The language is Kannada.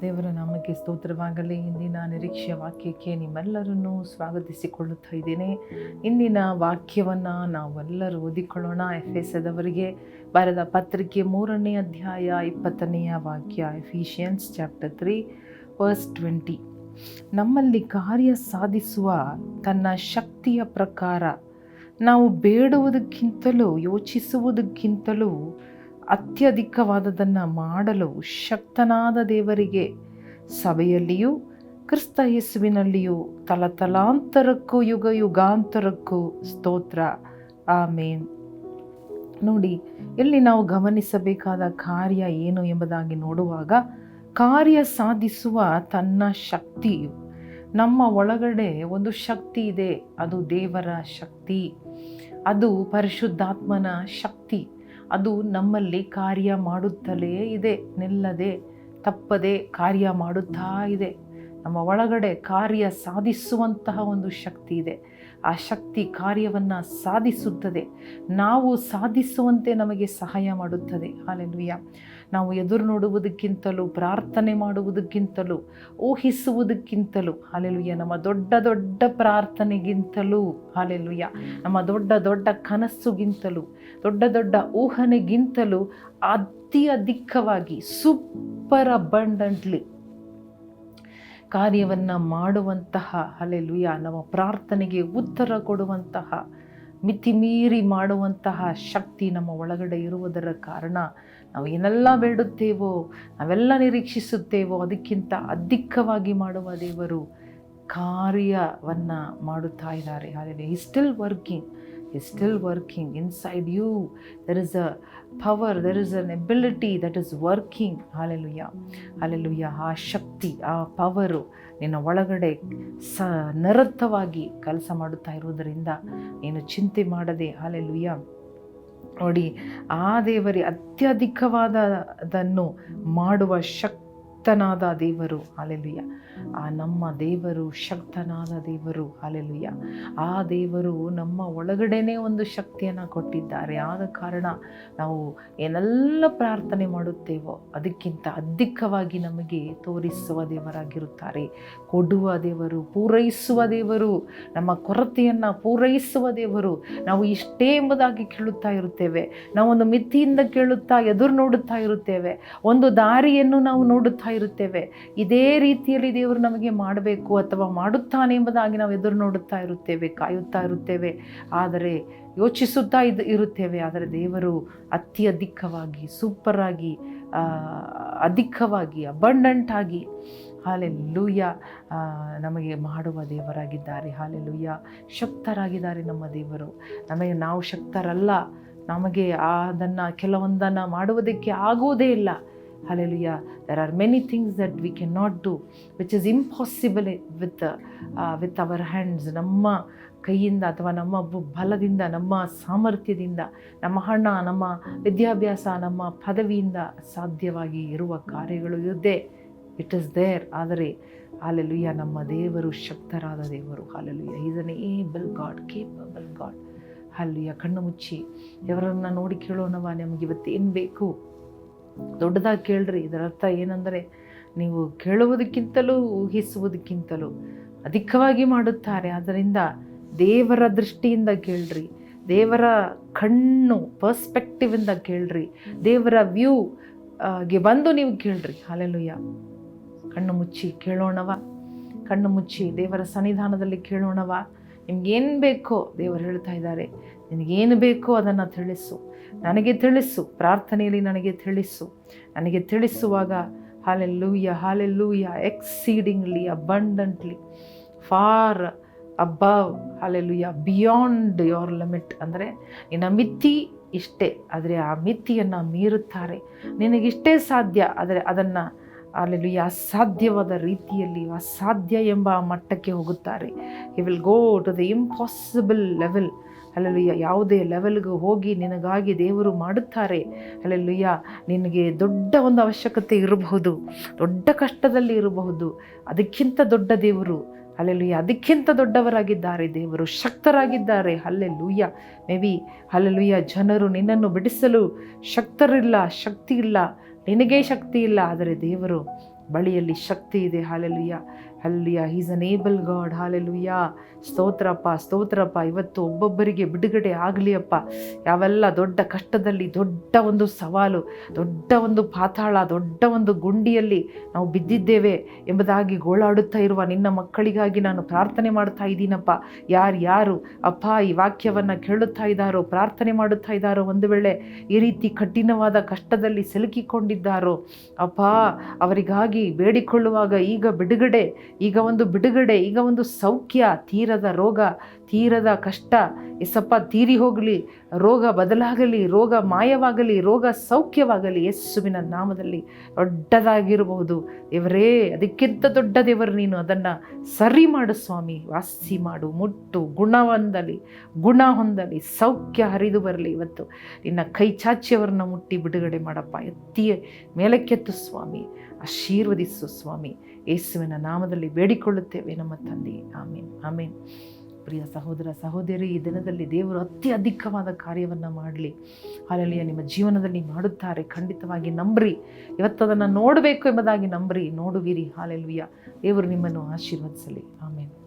ದೇವರ ನಾಮಕ್ಕೆ ಸ್ತೋತ್ರವಾಗಲಿ. ಇಂದಿನ ನಿರೀಕ್ಷೆಯ ವಾಕ್ಯಕ್ಕೆ ನಿಮ್ಮೆಲ್ಲರನ್ನೂ ಸ್ವಾಗತಿಸಿಕೊಳ್ಳುತ್ತಾ ಇದ್ದೇನೆ. ಇಂದಿನ ವಾಕ್ಯವನ್ನು ನಾವೆಲ್ಲರೂ ಓದಿಕೊಳ್ಳೋಣ. ಎಫ್ ಎಸ್ ಎದವರಿಗೆ ಬರೆದ ಪತ್ರಿಕೆ ಮೂರನೇ ಅಧ್ಯಾಯ ಇಪ್ಪತ್ತನೆಯ ವಾಕ್ಯ, Ephesians chapter three, verse twenty. ನಮ್ಮಲ್ಲಿ ಕಾರ್ಯ ಸಾಧಿಸುವ ತನ್ನ ಶಕ್ತಿಯ ಪ್ರಕಾರ ನಾವು ಬೇಡುವುದಕ್ಕಿಂತಲೂ ಯೋಚಿಸುವುದಕ್ಕಿಂತಲೂ ಅತ್ಯಧಿಕವಾದದನ್ನು ಮಾಡಲು ಶಕ್ತನಾದ ದೇವರಿಗೆ ಸಭೆಯಲ್ಲಿಯೂ, ಕ್ರಿಸ್ತ ಯೇಸುವಿನಲ್ಲಿಯೂ, ತಲತಲಾಂತರಕ್ಕೂ, ಯುಗ ಯುಗಾಂತರಕ್ಕೂ ಸ್ತೋತ್ರ. ಆಮೇನ್. ನೋಡಿ, ಇಲ್ಲಿ ನಾವು ಗಮನಿಸಬೇಕಾದ ಕಾರ್ಯ ಏನು ಎಂಬುದಾಗಿ ನೋಡುವಾಗ, ಕಾರ್ಯ ಸಾಧಿಸುವ ತನ್ನ ಶಕ್ತಿಯು. ನಮ್ಮ ಒಳಗಡೆ ಒಂದು ಶಕ್ತಿ ಇದೆ, ಅದು ದೇವರ ಶಕ್ತಿ. ಅದು ಪರಿಶುದ್ಧಾತ್ಮನ ಶಕ್ತಿ. ಅದು ನಮ್ಮಲ್ಲಿ ಕಾರ್ಯ ಮಾಡುತ್ತಲೇ ಇದೆ, ನಿಲ್ಲದೆ, ತಪ್ಪದೆ ಕಾರ್ಯ ಮಾಡುತ್ತಾ ಇದೆ. ನಮ್ಮ ಒಳಗಡೆ ಕಾರ್ಯ ಸಾಧಿಸುವಂತಹ ಒಂದು ಶಕ್ತಿ ಇದೆ. ಆ ಶಕ್ತಿ ಕಾರ್ಯವನ್ನು ಸಾಧಿಸುತ್ತದೆ. ನಾವು ಸಾಧಿಸುವಂತೆ ನಮಗೆ ಸಹಾಯ ಮಾಡುತ್ತದೆ. ಹಾಲೆಲುಯ್ಯ ನಾವು ಎದುರು ನೋಡುವುದಕ್ಕಿಂತಲೂ, ಪ್ರಾರ್ಥನೆ ಮಾಡುವುದಕ್ಕಿಂತಲೂ, ಊಹಿಸುವುದಕ್ಕಿಂತಲೂ, ಹಾಲೆಲುಯ್ಯ, ನಮ್ಮ ದೊಡ್ಡ ದೊಡ್ಡ ಪ್ರಾರ್ಥನೆಗಿಂತಲೂ, ಹಾಲೆಲುಯ್ಯ, ನಮ್ಮ ದೊಡ್ಡ ದೊಡ್ಡ ಕನಸುಗಿಂತಲೂ, ದೊಡ್ಡ ದೊಡ್ಡ ಊಹನೆಗಿಂತಲೂ ಅತಿ ಅಧಿಕವಾಗಿ, ಸೂಪರ್ ಅಬಂಡಂಟ್ಲಿ ಕಾರ್ಯವನ್ನು ಮಾಡುವಂತಹ ಅಲೆಲುಯ್ಯ ನಮ್ಮ ಪ್ರಾರ್ಥನೆಗೆ ಉತ್ತರ ಕೊಡುವಂತಹ ಮಿತಿಮೀರಿ ಮಾಡುವಂತಹ ಶಕ್ತಿ ನಮ್ಮ ಒಳಗಡೆ ಇರುವುದರ ಕಾರಣ ನಾವು ಏನೆಲ್ಲ ಬೇಡುತ್ತೇವೋ, ನಾವೆಲ್ಲ ನಿರೀಕ್ಷಿಸುತ್ತೇವೋ, ಅದಕ್ಕಿಂತ ಅಧಿಕವಾಗಿ ಮಾಡುವ ದೇವರು ಕಾರ್ಯವನ್ನು ಮಾಡುತ್ತಾ ಇದ್ದಾರೆ. ಹಾಗೆ ಈ still working is still working inside you. There is a power, there is an ability that is working. Hallelujah. Hallelujah. ಆ Shakti, ಆ power. ನಿನ್ನ ಒಳಗಡೆ ಸ ನಿರತವಾಗಿ ಕೆಲಸ ಮಾಡುತ್ತಾ ಇರುವುದರಿಂದ ನೀನು ಚಿಂತೆ ಮಾಡದೆ ಹಾಲೆಲುಯ್ಯ ನೋಡಿ ಆ ದೇವರೇ ಅತ್ಯಧಿಕವಾದದನ್ನು ಮಾಡುವ ಶಕ್ತನಾದ ದೇವರು ಅಲೆಲುಯ್ಯ ಆ ನಮ್ಮ ದೇವರು ಶಕ್ತನಾದ ದೇವರು ಅಲೆಲುಯ್ಯ ಆ ದೇವರು ನಮ್ಮ ಒಳಗಡೆನೇ ಒಂದು ಶಕ್ತಿಯನ್ನು ಕೊಟ್ಟಿದ್ದಾರೆ. ಆದ ಕಾರಣ ನಾವು ಏನೆಲ್ಲ ಪ್ರಾರ್ಥನೆ ಮಾಡುತ್ತೇವೋ ಅದಕ್ಕಿಂತ ಅಧಿಕವಾಗಿ ನಮಗೆ ತೋರಿಸುವ ದೇವರಾಗಿರುತ್ತಾರೆ. ಕೊಡುವ ದೇವರು, ಪೂರೈಸುವ ದೇವರು, ನಮ್ಮ ಕೊರತೆಯನ್ನು ಪೂರೈಸುವ ದೇವರು. ನಾವು ಇಷ್ಟೇ ಎಂಬುದಾಗಿ ಕೇಳುತ್ತಾ ಇರುತ್ತೇವೆ. ನಾವು ಒಂದು ಮಿತಿಯಿಂದ ಕೇಳುತ್ತಾ, ಎದುರು ನೋಡುತ್ತಾ ಇರುತ್ತೇವೆ. ಒಂದು ದಾರಿಯನ್ನು ನಾವು ನೋಡುತ್ತಾ ಇರುತ್ತೇವೆ. ಇದೇ ರೀತಿಯಲ್ಲಿ ದೇವರು ನಮಗೆ ಮಾಡಬೇಕು ಅಥವಾ ಮಾಡುತ್ತಾನೆ ಎಂಬುದಾಗಿ ನಾವು ಎದುರು ನೋಡುತ್ತಾ ಇರುತ್ತೇವೆ, ಕಾಯುತ್ತಾ ಇರುತ್ತೇವೆ. ಆದರೆ ಯೋಚಿಸುತ್ತಾ ಇದು ಇರುತ್ತೇವೆ. ಆದರೆ ದೇವರು ಅತಿ ಅಧಿಕವಾಗಿ, ಸೂಪರಾಗಿ ಅಧಿಕವಾಗಿ ಅಬಂಡಂಟ್ ಆಗಿ ಹಾಲೆ ಲೂಯ್ಯ ನಮಗೆ ಮಾಡುವ ದೇವರಾಗಿದ್ದಾರೆ. ಹಾಲೆ ಲೂಯ್ಯ ಶಕ್ತರಾಗಿದ್ದಾರೆ ನಮ್ಮ ದೇವರು. ನಮಗೆ ನಾವು ಶಕ್ತರಲ್ಲ. ನಮಗೆ ಅದನ್ನು ಕೆಲವೊಂದನ್ನು ಮಾಡುವುದಕ್ಕೆ ಆಗುವುದೇ ಇಲ್ಲ. Hallelujah. There are many things that we cannot do, which is impossible with, uh, with our hands. ನಮ್ಮ ಕೈಯಿಂದ ಅಥವಾ ನಮ್ಮ ಬಲದಿಂದ ನಮ್ಮ ಸಾಮರ್ಥ್ಯದಿಂದ ನಮ್ಮ ಹಣ ನಮ್ಮ ವಿದ್ಯಾಭ್ಯಾಸ ನಮ್ಮ ಪದವಿಯಿಂದ ಸಾಧ್ಯವಾಗಿ ಇರುವ ಕಾರ್ಯಗಳು ಇದೆ ಇಟ್ ಇಸ್ ದೇರ್ ಆದರೆ ಹಾಲೆಲುಯ್ಯ ನಮ್ಮ ದೇವರು ಶಕ್ತರಾದ ದೇವರು. Hallelujah is an able God capable God hallelujah ಕಣ್ಣು ಮುಚ್ಚಿ ದೇವರನ್ನು ನೋಡಿ ಕೇಳೋಣವ ನಮಗೆ ಇವತ್ತೇನು ಬೇಕು? ದೊಡ್ಡದಾಗಿ ಕೇಳ್ರಿ. ಇದರ ಅರ್ಥ ಏನಂದರೆ, ನೀವು ಕೇಳುವುದಕ್ಕಿಂತಲೂ, ಊಹಿಸುವುದಕ್ಕಿಂತಲೂ ಅಧಿಕವಾಗಿ ಮಾಡುತ್ತಾರೆ. ಆದ್ದರಿಂದ ದೇವರ ದೃಷ್ಟಿಯಿಂದ ಕೇಳ್ರಿ. ದೇವರ ಕಣ್ಣು ಪರ್ಸ್ಪೆಕ್ಟಿವಿಂದ ಕೇಳ್ರಿ. ದೇವರ ವ್ಯೂ ಗೆ ಬಂದು ನೀವು ಕೇಳ್ರಿ. ಹಾಲೆಲುಯ್ಯ ಕಣ್ಣು ಮುಚ್ಚಿ ಕೇಳೋಣವ. ಕಣ್ಣು ಮುಚ್ಚಿ ದೇವರ ಸನ್ನಿಧಾನದಲ್ಲಿ ಕೇಳೋಣವ. ನಿಮ್ಗೇನು ಬೇಕೋ ದೇವರು ಹೇಳ್ತಾ ಇದ್ದಾರೆ, ನಿನಗೇನು ಬೇಕೋ ಅದನ್ನು ತಿಳಿಸು. ನನಗೆ ತಿಳಿಸು, ಪ್ರಾರ್ಥನೆಯಲ್ಲಿ ನನಗೆ ತಿಳಿಸು. ನನಗೆ ತಿಳಿಸುವಾಗ hallelujah hallelujah exceedingly abundantly far above hallelujah beyond your limit ಅಂದರೆ ನಿನ್ನ ಮಿತಿ ಇಷ್ಟೇ, ಆದರೆ ಆ ಮಿತಿಯನ್ನು ಮೀರುತ್ತಾರೆ. ನಿನಗಿಷ್ಟೇ ಸಾಧ್ಯ, ಆದರೆ ಅದನ್ನು ಅಲ್ಲಿ ಅಸಾಧ್ಯವಾದ ರೀತಿಯಲ್ಲಿ, ಅಸಾಧ್ಯ ಎಂಬ ಮಟ್ಟಕ್ಕೆ ಹೋಗುತ್ತಾರೆ. You will go to the impossible level hallelujah ಯಾವುದೇ ಲೆವೆಲ್ಗೆ ಹೋಗಿ ನಿನಗಾಗಿ ದೇವರು ಮಾಡುತ್ತಾರೆ. ಅಲ್ಲೆಲ್ಲುಯ್ಯ ನಿನಗೆ ದೊಡ್ಡ ಒಂದು ಅವಶ್ಯಕತೆ ಇರಬಹುದು, ದೊಡ್ಡ ಕಷ್ಟದಲ್ಲಿ ಇರಬಹುದು. ಅದಕ್ಕಿಂತ ದೊಡ್ಡ ದೇವರು. ಅಲ್ಲೆಲ್ಲುಯ್ಯ ಅದಕ್ಕಿಂತ ದೊಡ್ಡವರಾಗಿದ್ದಾರೆ, ದೇವರು ಶಕ್ತರಾಗಿದ್ದಾರೆ. ಅಲ್ಲೆಲ್ಲುಯ್ಯ ಮೇ ಬಿ ಅಲ್ಲೆಲ್ಲುಯ್ಯ ಜನರು ನಿನ್ನನ್ನು ಬಿಡಿಸಲು ಶಕ್ತರಿಲ್ಲ ಶಕ್ತಿ ಇಲ್ಲ ನಿನಗೇ ಶಕ್ತಿ ಇಲ್ಲ ಆದರೆ ದೇವರು ಬಳಿಯಲ್ಲಿ ಶಕ್ತಿ ಇದೆ. Hallelujah ಹಲ್ಲಿಯ is an able God hallelujah ಸ್ತೋತ್ರಪ್ಪ ಸ್ತೋತ್ರಪ್ಪ. ಇವತ್ತು ಒಬ್ಬೊಬ್ಬರಿಗೆ ಬಿಡುಗಡೆ ಆಗಲಿ ಅಪ್ಪ. ಯಾವೆಲ್ಲ ದೊಡ್ಡ ಕಷ್ಟದಲ್ಲಿ, ದೊಡ್ಡ ಒಂದು ಸವಾಲು, ದೊಡ್ಡ ಒಂದು ಪಾತಾಳ, ದೊಡ್ಡ ಒಂದು ಗುಂಡಿಯಲ್ಲಿ ನಾವು ಬಿದ್ದಿದ್ದೇವೆ ಎಂಬುದಾಗಿ ಗೋಳಾಡುತ್ತಾ ಇರುವ ನಿನ್ನ ಮಕ್ಕಳಿಗಾಗಿ ನಾನು ಪ್ರಾರ್ಥನೆ ಮಾಡ್ತಾ ಇದ್ದೀನಪ್ಪ. ಯಾರ್ಯಾರು ಅಪ್ಪ, ಈ ವಾಕ್ಯವನ್ನು ಕೇಳುತ್ತಾ ಇದ್ದಾರೋ, ಪ್ರಾರ್ಥನೆ ಮಾಡುತ್ತಾ ಇದ್ದಾರೋ, ಒಂದು ವೇಳೆ ಈ ರೀತಿ ಕಠಿಣವಾದ ಕಷ್ಟದಲ್ಲಿ ಸಿಲುಕಿಕೊಂಡಿದ್ದಾರೋ, ಅಪ್ಪ, ಅವರಿಗಾಗಿ ಬೇಡಿಕೊಳ್ಳುವಾಗ ಈಗ ಬಿಡುಗಡೆ ಈಗ ಒಂದು ಬಿಡುಗಡೆ, ಈಗ ಒಂದು ಸೌಖ್ಯ, ತೀರದ ರೋಗ, ತೀರದ ಕಷ್ಟ, ಎಸಪ್ಪ ತೀರಿ ಹೋಗಲಿ, ರೋಗ ಬದಲಾಗಲಿ, ರೋಗ ಮಾಯವಾಗಲಿ, ರೋಗ ಸೌಖ್ಯವಾಗಲಿ ಯೇಸುವಿನ ನಾಮದಲ್ಲಿ ದೊಡ್ಡದಾಗಿರಬಹುದು. ದೇವರೇ, ಅದಕ್ಕಿಂತ ದೊಡ್ಡ ದೇವರು ನೀನು, ಅದನ್ನು ಸರಿ ಮಾಡು ಸ್ವಾಮಿ. ವಾಸಿ ಮಾಡು, ಮುಟ್ಟು, ಗುಣ ಹೊಂದಲಿ ಗುಣ ಹೊಂದಲಿ, ಸೌಖ್ಯ ಹರಿದು ಬರಲಿ ಇವತ್ತು. ನಿನ್ನ ಕೈ ಚಾಚಿಯವರನ್ನ ಮುಟ್ಟಿ ಬಿಡುಗಡೆ ಮಾಡಪ್ಪ. ಎತ್ತಿ ಮೇಲಕ್ಕೆತ್ತು ಸ್ವಾಮಿ. ಆಶೀರ್ವದಿಸು ಸ್ವಾಮಿ. ಯೇಸುವಿನ ನಾಮದಲ್ಲಿ ಬೇಡಿಕೊಳ್ಳುತ್ತೇವೆ ನಮ್ಮ ತಂದೆ. ಆಮೇನ್. ಆಮೇನ್. ಪ್ರಿಯ ಸಹೋದರ, ಸಹೋದರಿ, ಈ ದಿನದಲ್ಲಿ ದೇವರು ಅತ್ಯಧಿಕವಾದ ಕಾರ್ಯವನ್ನು ಮಾಡಲಿ. ಅಲ್ಲಲ್ಲಿಯ ನಿಮ್ಮ ಜೀವನದಲ್ಲಿ ಮಾಡುತ್ತಾರೆ. ಖಂಡಿತವಾಗಿ ನಂಬ್ರಿ. ಇವತ್ತದನ್ನು ನೋಡಬೇಕು ಎಂಬುದಾಗಿ ನಂಬ್ರಿ. ನೋಡುವಿರಿ. ಹಾಲೆಲುಯ್ಯ ದೇವರು ನಿಮ್ಮನ್ನು ಆಶೀರ್ವದಿಸಲಿ. ಆಮೇಲೆ